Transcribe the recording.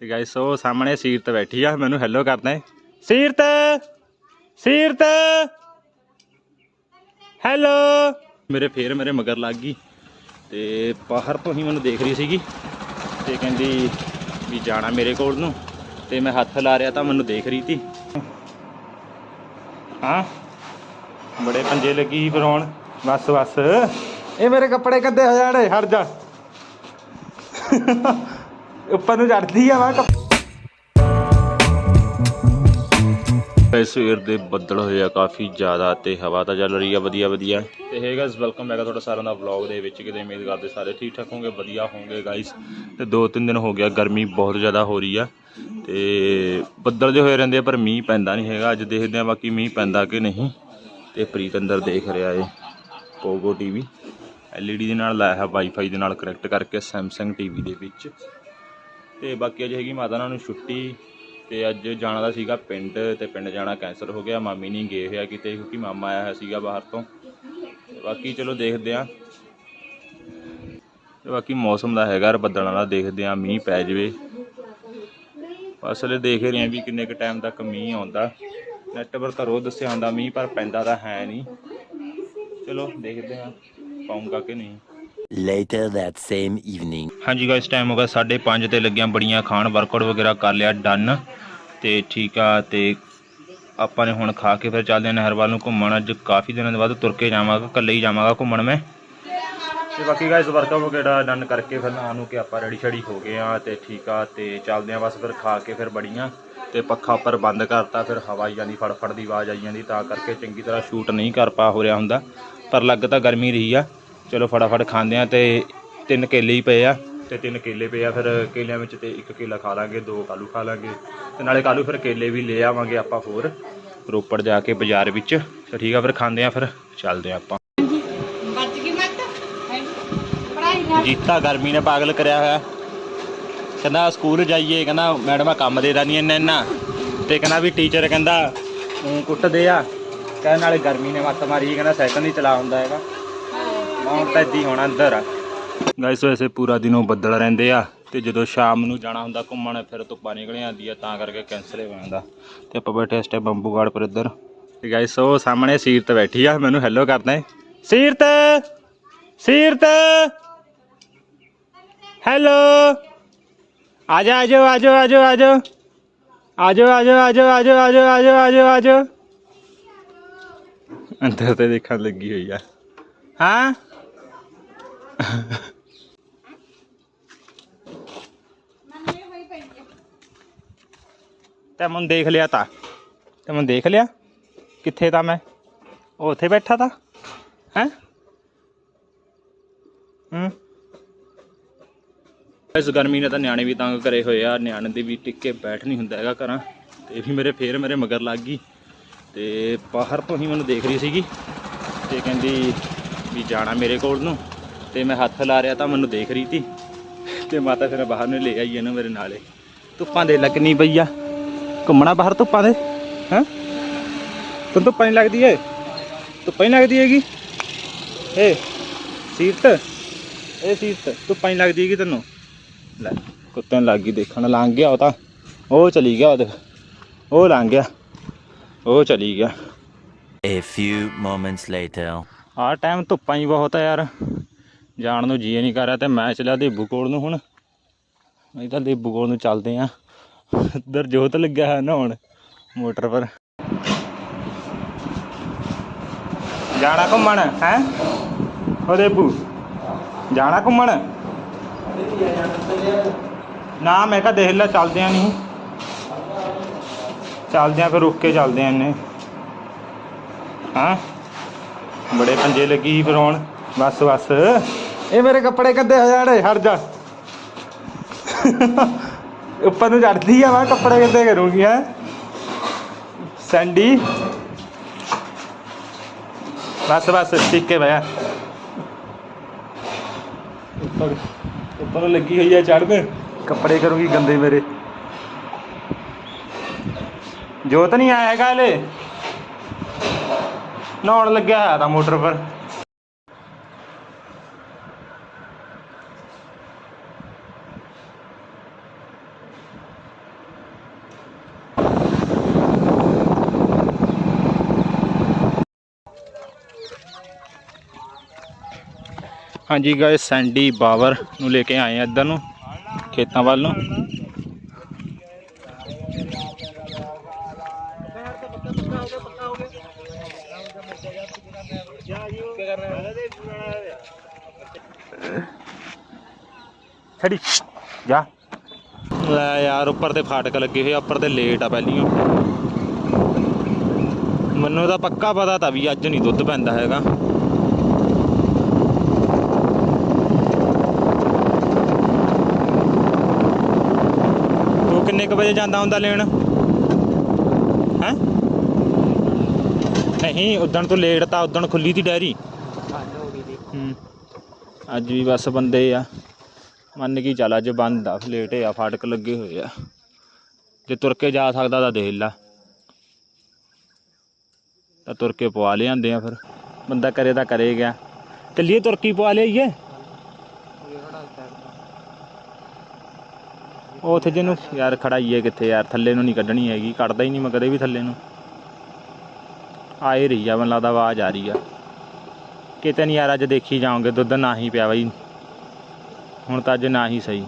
ਤੇ ਗਾਇਸ ਉਹ ਸਾਹਮਣੇ ਸੀਰਤ ਬੈਠੀ ਆ ਮੈਨੂੰ ਹੈਲੋ ਕਰਦਾ ਹੈ। ਸੀਰਤ! ਸੀਰਤ! ਹੈਲੋ ਮੇਰੇ ਫੇਰ ਮੇਰੇ ਮਗਰ ਲੱਗ ਗਈ ਤੇ ਬਾਹਰ ਤੋਂ ਹੀ ਮੈਨੂੰ ਦੇਖ ਰਹੀ ਸੀਗੀ ਤੇ ਕਹਿੰਦੀ ਵੀ ਜਾਣਾ ਮੇਰੇ ਕੋਲ ਨੂੰ ਤੇ ਮੈਂ ਹੱਥ ਲਾ ਰਿਆ ਤਾਂ ਮੈਨੂੰ ਦੇਖ ਰਹੀ ਸੀ ਹਾਂ? ਬੜੇ ਪੰਜੇ ਲੱਗੀ ਹੁਣ। ਬਸ ਬਸ ਇਹ ਮੇਰੇ ਕੱਪੜੇ ਕੱਦੇ ਹੋ ਜਾਣੇ ਹਟ ਜਾ। ਉੱਪਰ ਨੂੰ ਚੜਦੀ ਆ ਵਾ ਸਵੇਰ ਦੇ ਬੱਦਲ ਹੋਏ ਆ ਕਾਫੀ ਜ਼ਿਆਦਾ ਤੇ ਹਵਾ ਤਾਂ ਚੱਲ ਰਹੀ ਆ ਵਧੀਆ ਵਧੀਆ। ਤੇ ਹੈ ਗਾਇਸ ਵੈਲਕਮ ਬੈਕ ਤੁਹਾਡਾ ਸਾਰਿਆਂ ਦਾ ਵਲੌਗ ਦੇ ਵਿੱਚ। ਕਿਤੇ ਉਮੀਦ ਕਰਦੇ ਸਾਰੇ ਠੀਕ ਠਾਕ ਹੋਗੇ ਵਧੀਆ ਹੋਵੋਗੇ ਗਾਇਸ ਤੇ ਦੋ ਤਿੰਨ ਦਿਨ ਹੋ ਗਿਆ ਗਰਮੀ ਬਹੁਤ ਜ਼ਿਆਦਾ ਹੋ ਰਹੀ ਆ। ਤੇ ਬੱਦਲ ਜੇ ਹੋਏ ਰਹਿੰਦੇ ਆ, ਪਰ ਮੀਂਹ ਪੈਂਦਾ ਨਹੀਂ ਹੈਗਾ। ਅੱਜ ਦੇਖਦੇ ਆ ਬਾਕੀ ਮੀਂਹ ਪੈਂਦਾ ਕਿ ਨਹੀਂ। ਤੇ ਪ੍ਰੀਤ ਅੰਦਰ ਦੇਖ ਰਿਹਾ ਏ ਪੋਗੋ ਟੀਵੀ LED ਦੇ ਨਾਲ ਲਾਇਆ ਹੈ ਵਾਈਫਾਈ ਦੇ ਨਾਲ ਕਨੈਕਟ ਕਰਕੇ Samsung ਟੀਵੀ ਦੇ ਵਿੱਚ। ਤੇ ਬਾਕੀ ਅੱਜ ਹੈਗੀ ਮਾਤਾ ਨਾਲ ਨੂੰ ਛੁੱਟੀ ਤੇ ਅੱਜ ਜਾਣਾ ਦਾ ਸੀਗਾ ਪਿੰਡ ਤੇ ਪਿੰਡ ਜਾਣਾ ਕੈਂਸਲ ਹੋ ਗਿਆ, ਮਾਮੀ ਨਹੀਂ ਗਏ ਹੋਇਆ ਕਿਤੇ ਕਿਉਂਕਿ ਮਾਮਾ ਆਇਆ ਹੋਇਆ ਸੀਗਾ ਬਾਹਰ ਤੋਂ। ਬਾਕੀ ਚਲੋ ਦੇਖਦੇ ਆਂ। ਤੇ ਬਾਕੀ ਮੌਸਮ ਦਾ ਹੈਗਾ, ਬੱਦਲਾਂ ਵਾਲਾ ਦੇਖਦੇ ਆਂ, ਮੀਂਹ ਪੈ ਜਵੇ। ਅਸਲੇ ਦੇਖ ਰਹੇ ਆਂ ਵੀ ਕਿੰਨੇ ਕ ਟਾਈਮ ਤੱਕ ਮੀਂਹ ਆਉਂਦਾ। ਨੈਟ ਪਰ ਤਾਂ ਰੋਜ਼ ਦੱਸਿਆ ਹੁੰਦਾ, ਮੀਂਹ ਪਰ ਪੈਂਦਾ ਤਾਂ ਹੈ ਨਹੀਂ। ਚਲੋ ਦੇਖਦੇ ਆਂ ਪਾਉਂਗਾ ਕਿ ਨਹੀਂ Later that same evening. ਹਾਂਜੀ ਗਾਇਸ ਟਾਈਮ ਹੋ ਗਿਆ 5:30 ਤੇ ਲੱਗਿਆ ਬੜੀਆਂ, ਖਾਣ ਵਰਕਆਊਟ ਵਗੈਰਾ ਕਰ ਲਿਆ ਡਨ ਤੇ ਠੀਕ ਆ ਤੇ ਆਪਾਂ ਨੇ ਹੁਣ ਖਾ ਕੇ ਫਿਰ ਚੱਲਦੇ ਹਾਂ ਨਹਿਰ ਨੂੰ ਘੁੰਮਣ। ਅੱਜ ਕਾਫੀ ਦਿਨਾਂ ਦੇ ਬਾਅਦ ਤੁਰ ਕੇ ਜਾਵਾਂਗਾ, ਇਕੱਲੇ ਹੀ ਜਾਵਾਂਗਾ ਘੁੰਮਣ ਮੈਂ। ਤੇ ਬਾਕੀ ਗਾਇਸ ਵਰਕਆਊਟ ਵਗੈਰਾ ਡਨ ਕਰਕੇ ਫਿਰ ਨਹਾ ਨੂੰ ਕਿ ਆਪਾਂ ਰੈਡੀ ਛੜੀ ਹੋ ਗਏ ਆ ਤੇ ਠੀਕ ਆ ਤੇ ਚੱਲਦੇ ਆ ਬਸ ਫਿਰ ਖਾ ਕੇ ਫਿਰ ਬੜੀਆਂ ਤੇ ਪੱਖਾ ਉੱਪਰ ਬੰਦ ਕਰਤਾ, ਫਿਰ ਹਵਾ ਆਈ ਜਾਂਦੀ, ਫੜਫੜ ਦੀ ਆਵਾਜ਼ ਆਈ ਜਾਂਦੀ, ਤਾਂ ਕਰਕੇ ਚੰਗੀ ਤਰ੍ਹਾਂ ਸ਼ੂਟ ਨਹੀਂ ਕਰ ਪਾ ਹੋ ਰਿਹਾ ਹੁੰਦਾ। ਪਰ ਲੱਗ ਤਾਂ ਗਰਮੀ ਰਹੀ ਆ। ਚਲੋ ਫਟਾਫਟ ਖਾਂਦੇ ਆ ਤੇ ਤਿੰਨ ਕੇਲੇ ਹੀ ਪਏ ਆ। ਤੇ ਤਿੰਨ ਕੇਲੇ ਪਏ ਆ ਫਿਰ ਕੇਲਿਆਂ ਵਿੱਚ ਤੇ ਇੱਕ ਕੇਲਾ ਖਾ ਲਾਂਗੇ ਦੋ ਕਾਲੂ ਖਾ ਲਾਂਗੇ। ਤੇ ਨਾਲੇ ਕਾਲੂ ਫਿਰ ਕੇਲੇ ਵੀ ਲੈ ਆਵਾਂਗੇ ਆਪਾਂ ਹੋਰ ਰੋਪੜ ਜਾ ਕੇ ਬਾਜ਼ਾਰ ਵਿੱਚ। ਤੇ ਠੀਕ ਆ ਫਿਰ ਖਾਂਦੇ ਆ ਫਿਰ ਚੱਲਦੇ ਆ ਆਪਾਂ। ਜੀਤਾ ਗਰਮੀ ਨੇ ਪਾਗਲ ਕਰਿਆ ਹੋਇਆ। ਕਹਿੰਦਾ ਸਕੂਲ ਜਾਈਏ ਕਹਿੰਦਾ ਮੈਡਮਾਂ ਕੰਮ ਦੇ ਦਾਨੀਆਂ ਇੰਨਾ ਇੰਨਾ। ਤੇ ਕਹਿੰਦਾ ਵੀ ਟੀਚਰ ਕਹਿੰਦਾ ਕੁੱਟਦੇ ਆ। ਕਹਿੰਦਾ ਨਾਲੇ ਗਰਮੀ ਨੇ ਮੱਤ ਮਾਰੀ ਕਹਿੰਦਾ ਸਾਈਕਲ ਨਹੀਂ ਚਲਾ ਹੁੰਦਾ ਹੈਗਾ। ਹੁਣ ਤਾਂ ਇੱਦੀ ਹੋਣਾ ਅੰਦਰ ਆ। ਗਾਇਸ ਵੈਸੇ ਪੂਰਾ ਦਿਨ ਉਹ ਬੱਦਲ ਰਹਿੰਦੇ ਆ ਤੇ ਜਦੋਂ ਸ਼ਾਮ ਨੂੰ ਜਾਣਾ ਹੁੰਦਾ ਘੁੰਮਣ, ਫਿਰ ਧੁੱਪਾਂ ਨਿਕਲ ਆਉਂਦੀ ਆ ਤਾਂ ਕਰਕੇ ਕੈਂਸਲ ਹੋ ਜਾਂਦਾ। ਤੇ ਆਪਾਂ ਬੈਠੇ ਇਸ ਟਾਈਮ ਬੰਬੂਗਾੜ ਪਰ ਇੱਧਰ। ਤੇ ਗਾਇਸ ਉਹ ਸਾਹਮਣੇ ਸੀਰਤ ਬੈਠੀ ਆ। ਮੈਨੂੰ ਹੈਲੋ ਕਰਦਾ ਹੈ। ਸੀਰਤ! ਸੀਰਤ! ਹੈਲੋ ਆਜਾ, ਆਜੋ ਆਜੋ ਆਜੋ ਆਜੋ। ਆਜੋ ਆਜੋ ਆਜੋ ਆਜੋ ਆਜੋ ਆਜੋ ਆਜੋ ਆਜੋ। ਅੰਦਰ ਤੇ ਦੇਖਣ ਲੱਗੀ ਹੋਈ ਆ। ਹਾਂ? ਤੇ ਦੇਖ ਲਿਆ ਤਾਂ। ਤੇ ਦੇਖ ਲਿਆ? ਕਿੱਥੇ ਤਾਂ ਮੈਂ? ਉਹ ਉੱਥੇ ਬੈਠਾ ਤਾਂ। ਹੈ? ਹੂੰ। ਇਸ ਗਰਮੀ ਨੇ ਤਾਂ ਨਿਆਣੇ ਵੀ ਤੰਗ ਕਰੇ ਹੋਏ ਆ। ਨਿਆਣੇ ਦੇ ਵੀ ਟਿੱਕੇ ਬੈਠ ਨਹੀਂ ਹੁੰਦਾ ਹੈਗਾ ਘਰਾਂ। ਤੇ ਵੀ ਮੇਰੇ ਫੇਰ ਮੇਰੇ ਮਗਰ ਲੱਗ ਗਈ। ਤੇ ਬਾਹਰ ਤੋਂ ਹੀ ਮੈਨੂੰ ਦੇਖ ਰਹੀ ਸੀਗੀ। ਤੇ ਕਹਿੰਦੀ ਵੀ ਜਾਣਾ ਮੇਰੇ ਕੋਲ ਨੂੰ। ਤੇ ਮੈਂ ਹੱਥ ਲਾ ਰਿਆ ਤਾਂ ਮੈਨੂੰ ਦੇਖ ਰਹੀ ਸੀ ਤੇ ਮਾਤਾ ਫਿਰ ਬਾਹਰ ਨੂੰ ਲੈ ਆਈ ਇਹਨੂੰ ਮੇਰੇ ਨਾਲੇ। ਧੁੱਪਾਂ ਦੇ ਲੱਗਣੀ ਪਈ ਆ। ਘੁੰਮਣਾ ਬਾਹਰ ਧੁੱਪਾਂ ਦੇ? ਹੈਂ? ਤੈਨੂੰ ਧੁੱਪਾਂ ਨਹੀਂ ਲੱਗਦੀ ਏ ਧੁੱਪਾਂ ਨਹੀਂ ਲੱਗਦੀ ਹੈਗੀ? ਏ ਸੀਰਤ। ਇਹ ਸੀਰਤ ਧੁੱਪਾਂ ਨਹੀਂ ਲੱਗਦੀ ਹੈਗੀ ਤੈਨੂੰ? ਲੈ ਕੁੱਤੇ ਨੂੰ ਲੱਗ ਗਈ ਦੇਖਣ। ਲੰਘ ਗਿਆ ਉਹ ਤਾਂ। ਉਹ ਚਲੀ ਗਿਆ ਉਹ ਦੇਖ। ਉਹ ਲੰਘ ਗਿਆ। ਉਹ ਚਲੀ ਗਿਆ। A few moments later. ਆਹ ਟਾਈਮ ਧੁੱਪਾਂ ਹੀ ਬਹੁਤ ਆ ਯਾਰ। ਜਾਣ ਨੂੰ ਜੀ ਨਹੀਂ ਕਰ ਰਿਹਾ ਤੇ ਮੈਂ ਚੱਲਿਆ ਦੇਬੂ ਕੋਲ ਨੂੰ ਹੁਣ। ਅਸੀਂ ਤਾਂ ਦੇਬੂ ਕੋਲ ਨੂੰ ਚੱਲਦੇ ਆ। ਇੱਧਰ ਜੋਤ ਲੱਗਿਆ ਹੈ ਨਹਾਉਣ ਮੋਟਰ ਪਰ। ਜਾਣਾ ਘੁੰਮਣ, ਹੈ? ਉਹ ਦੇਬੂ, ਜਾਣਾ ਘੁੰਮਣ? ਨਾ, ਮੈਂ ਕਿਹਾ ਦੇਖ ਲੈ, ਚੱਲਦੇ ਆ ਨਹੀਂ। ਚੱਲਦੇ ਆ, ਫਿਰ ਰੁੱਕ ਕੇ ਚੱਲਦੇ ਆ ਇਹਨੇ ਹਾਂ? ਬੜੇ ਪੰਜੇ ਲੱਗੀ ਫਿਰ ਹੁਣ। ਬਸ ਬਸ। ਇਹ ਮੇਰੇ ਕੱਪੜੇ ਕੱਦੇ ਹੋ ਜਾਣੇ ਹਟ ਜਾ। ਉੱਪਰ ਨੂੰ ਚੜਦੀ ਆ ਮੈਂ ਕੱਪੜੇ ਕਿੱਦੇ ਕਰੂੰਗੀ ਹੈ। ਸੈਂਡੀ। ਬਸ ਬਸ ਟਿੱਕੇ ਪਿਆ ਉੱਪਰ ਉੱਪਰ ਨੂੰ ਲੱਗੀ ਹੋਈ ਆ ਚੜਨ ਕੱਪੜੇ ਕਰੂੰਗੀ ਗੰਦੇ ਮੇਰੇ। ਜੋਤ ਨਹੀਂ ਆਇਆ ਹੈਗਾ ਹਲੇ। ਨਹਾਉਣ ਲੱਗਿਆ ਹੋਇਆ ਤਾਂ ਮੋਟਰ ਪਰ। ਹਾਂਜੀ ਗਾਇਸ ਸੈਂਡੀ ਬਾਵਰ ਨੂੰ ਲੈ ਕੇ ਆਏ ਆ ਇੱਧਰ ਨੂੰ ਖੇਤਾਂ ਵੱਲ ਨੂੰ। ਛੜੀ ਜਾ। ਲੈ ਯਾਰ ਉੱਪਰ ਤੇ ਫਾਟਕ ਲੱਗੇ ਹੋਏ ਉੱਪਰ ਤੇ ਲੇਟ ਆ ਪਹਿਲੀਓ। ਮੈਨੂੰ ਤਾਂ ਪੱਕਾ ਪਤਾ ਤਾਂ ਵੀ ਅੱਜ ਨਹੀਂ ਦੁੱਧ ਪੈਂਦਾ ਹੈਗਾ। ਕਿੰਨੇ ਕ ਵਜੇ ਜਾਂਦਾ ਹੁੰਦਾ ਲੈਣ? ਹੈ? ਨਹੀਂ, ਉਦਣ ਤੋਂ ਲੇਟ ਤਾਂ ਉਦਣ ਖੁੱਲੀ ਤੀ ਡੈਰੀ ਹੂੰ। ਅੱਜ ਵੀ ਬਸ ਬੰਦੇ ਆ। ਮੰਨ ਕੇ ਚੱਲ ਅੱਜ ਬੰਦ ਆ ਲੇਟ ਆ, ਫਾਟਕ ਲੱਗੇ ਹੋਏ ਆ। ਜੇ ਤੁਰ ਕੇ ਜਾ ਸਕਦਾ ਤਾਂ ਦੇਖ ਲਾ। ਤਾਂ ਤੁਰ ਕੇ ਪਵਾ ਲਿਆਂਦੇ ਆ ਫਿਰ। ਬੰਦਾ ਕਰੇ ਤਾਂ ਕਰੇ ਗਿਆ। ਚੱਲੀਏ ਤੁਰ ਕੇ ਪਵਾ ਲਿਆਈਏ। ਉਹ ਉੱਥੇ ਜਿਹਨੂੰ ਯਾਰ ਖੜਾਈਏ ਕਿੱਥੇ ਯਾਰ, ਥੱਲੇ ਨੂੰ ਨਹੀਂ ਕੱਢਣੀ ਹੈਗੀ, ਕੱਢਦਾ ਹੀ ਨਹੀਂ ਮੈਂ ਕਦੇ ਵੀ ਥੱਲੇ ਨੂੰ। ਆਏ ਰਹੀ ਆ, ਮੈਨੂੰ ਲੱਗਦਾ ਆਵਾਜ਼ ਆ ਰਹੀ ਆ। ਕਿਤੇ ਨਹੀਂ ਯਾਰ ਅੱਜ ਦੇਖੀ ਜਾਓਗੇ, ਦੁੱਧ ਨਾ ਹੀ ਪਿਆ ਬਾਈ। ਹੁਣ ਤਾਂ ਅੱਜ ਨਾ ਹੀ ਸਹੀ।